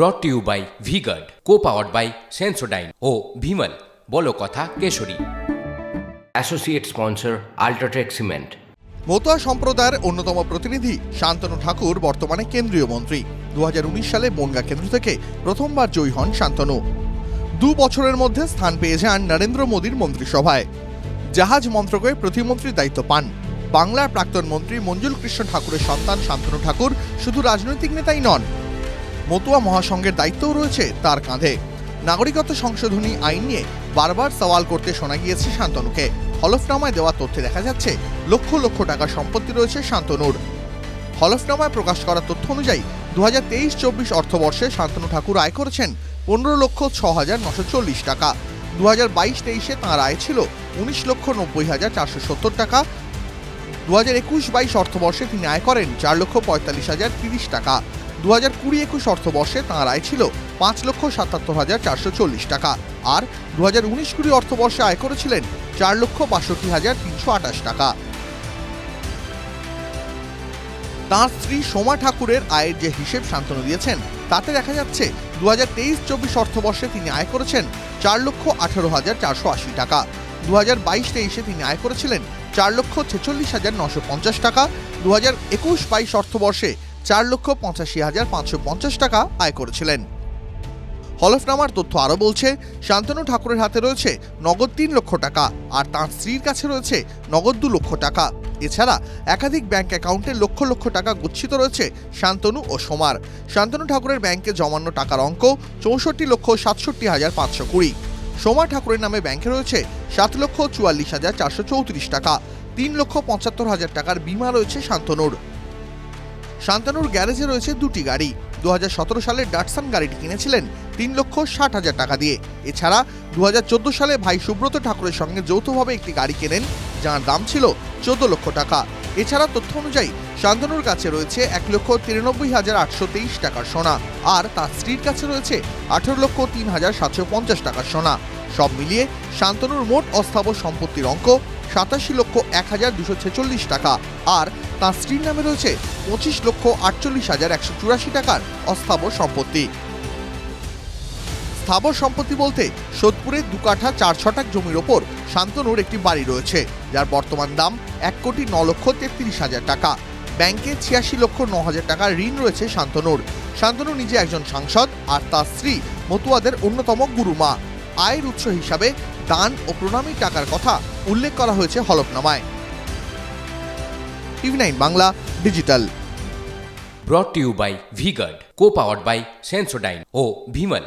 Brought to you by V Guard co powered by Sensodyne ও ভিমল বলো কথা Keshari. Associate sponsor UltraTech cement Matua সম্প্রদায়ের অন্যতম প্রতিনিধি শান্তনু ঠাকুর বর্তমানে কেন্দ্রীয় মন্ত্রী। দুহাজার উনিশ সালে বনগা কেন্দ্র থেকে প্রথমবার জয়ী হন শান্তনু। দু বছরের মধ্যে স্থান পেয়ে যান নরেন্দ্র মোদীর মন্ত্রিসভায়। জাহাজ মন্ত্রকে প্রতিমন্ত্রীর দায়িত্ব পান। বাংলার প্রাক্তন মন্ত্রী মঞ্জুল কৃষ্ণ ঠাকুরের সন্তান শান্তনু ঠাকুর শুধু রাজনৈতিক নেতাই নন মতুয়া মহাসংঘের দায়িত্বও রয়েছে তার কাঁধে। নাগরিকত্ব সংশোধনী আইন নিয়ে বারবার সওয়াল করতে শোনা গিয়েছে শান্তনুকে। হলফনামায় দেওয়া তথ্যে দেখা যাচ্ছে, লক্ষ লক্ষ টাকা সম্পত্তি রয়েছে শান্তনুর। হলফনামায় প্রকাশ করা তথ্য অনুযায়ী দু হাজার তেইশ চব্বিশ অর্থবর্ষে শান্তনু ঠাকুর আয় করেছেন পনেরো লক্ষ ছ হাজার নশো চল্লিশ টাকা। দু হাজার বাইশ তেইশে তাঁর আয় ছিল উনিশ লক্ষ নব্বই হাজার চারশো সত্তর টাকা। দু হাজার একুশ বাইশ অর্থবর্ষে তিনি আয় করেন চার লক্ষ পঁয়তাল্লিশ হাজার তিরিশ টাকা। দু হাজার কুড়ি একুশ অর্থবর্ষে তাঁর আয় ছিল পাঁচ লক্ষ সাতাত্তর হাজার চারশো চল্লিশ টাকা আর দু হাজার উনিশ কুড়ি অর্থবর্ষে আয় করেছিলেন চার লক্ষ বাষট্টি হাজার তিনশো আঠাশ টাকা। তাঁর স্ত্রী সোমা ঠাকুরের আয়ের যে হিসেব শান্তনু দিয়েছেন, তাতে দেখা যাচ্ছে দু হাজার তেইশ চব্বিশ অর্থবর্ষে তিনি আয় করেছেন চার লক্ষ আঠারো হাজার চারশো আশি টাকা। দু হাজার বাইশ তেইশে তিনি আয় করেছিলেন চার লক্ষ ছেচল্লিশ হাজার নশো পঞ্চাশ টাকা। দু হাজার একুশ বাইশ অর্থবর্ষে চার লক্ষ পঁচাশি হাজার পাঁচশো পঞ্চাশ টাকা আয় করেছিলেন। হলফনামার তথ্য আরও বলছে, শান্তনু ঠাকুরের হাতে রয়েছে নগদ তিন লক্ষ টাকা আর তাঁর স্ত্রীর কাছে রয়েছে নগদ দু লক্ষ টাকা। এছাড়া একাধিক ব্যাংক অ্যাকাউন্টে লক্ষ লক্ষ টাকা গচ্ছিত রয়েছে শান্তনু ও সোমার। শান্তনু ঠাকুরের ব্যাংকে জমানো টাকার অঙ্ক চৌষট্টি লক্ষ সাতষট্টি হাজার পাঁচশো কুড়ি। সোমা ঠাকুরের নামে ব্যাংকে রয়েছে সাত লক্ষ চুয়াল্লিশ হাজার চারশো চৌত্রিশ টাকা। তিন লক্ষ পঁচাত্তর হাজার টাকার বিমা রয়েছে শান্তনুর। শান্তানুর গ্যারেজে রয়েছে দুটি গাড়ি। দু হাজার সতেরো সালে ডাটসান গাড়িটি কিনেছিলেন তিন লক্ষ ষাট হাজার টাকা দিয়ে। এছাড়া দু হাজার চোদ্দ সালে ভাই সুব্রত ঠাকুরের সঙ্গে যৌথভাবে একটি গাড়ি কেনেন, যার দাম ছিল চোদ্দ লক্ষ টাকা। এছাড়া তথ্য অনুযায়ী শান্তনুর কাছে রয়েছে এক লক্ষ তিরানব্বই হাজার আটশো তেইশ টাকার সোনা, আর তার স্ত্রীর কাছে রয়েছে আঠেরো লক্ষ তিন হাজার সাতশো পঞ্চাশ টাকার সোনা। সব মিলিয়ে শান্তনুর মোট অস্থাবর সম্পত্তির অঙ্ক সাতাশি লক্ষ এক হাজার দুশো ছেচল্লিশ টাকা, আর তার স্ত্রীর নামে রয়েছে পঁচিশ লক্ষ আটচল্লিশ হাজার একশো চুরাশি টাকার অস্থাবর সম্পত্তি। স্থাবর সম্পত্তি বলতে সোদপুরে দু কাঠা চার ছটাক জমির ওপর শান্তনুর একটি বাড়ি রয়েছে, যার বর্তমান দাম এক কোটি ন লক্ষ তেত্রিশ হাজার টাকা। ব্যাংকে ছিয়াশি লক্ষ ন হাজার টাকার ঋণ রয়েছে শান্তনুর। শান্তনু নিজে একজন সাংসদ আর তার স্ত্রী মতুয়াদের অন্যতম গুরুমা। আয়ের উৎস হিসাবে দান ও প্রণামী টাকার কথা উল্লেখ করা হয়েছে হলফনামায়। TV nine Bangla, digital. Brought you by Vguard co powered by Sensodyne O Vimal.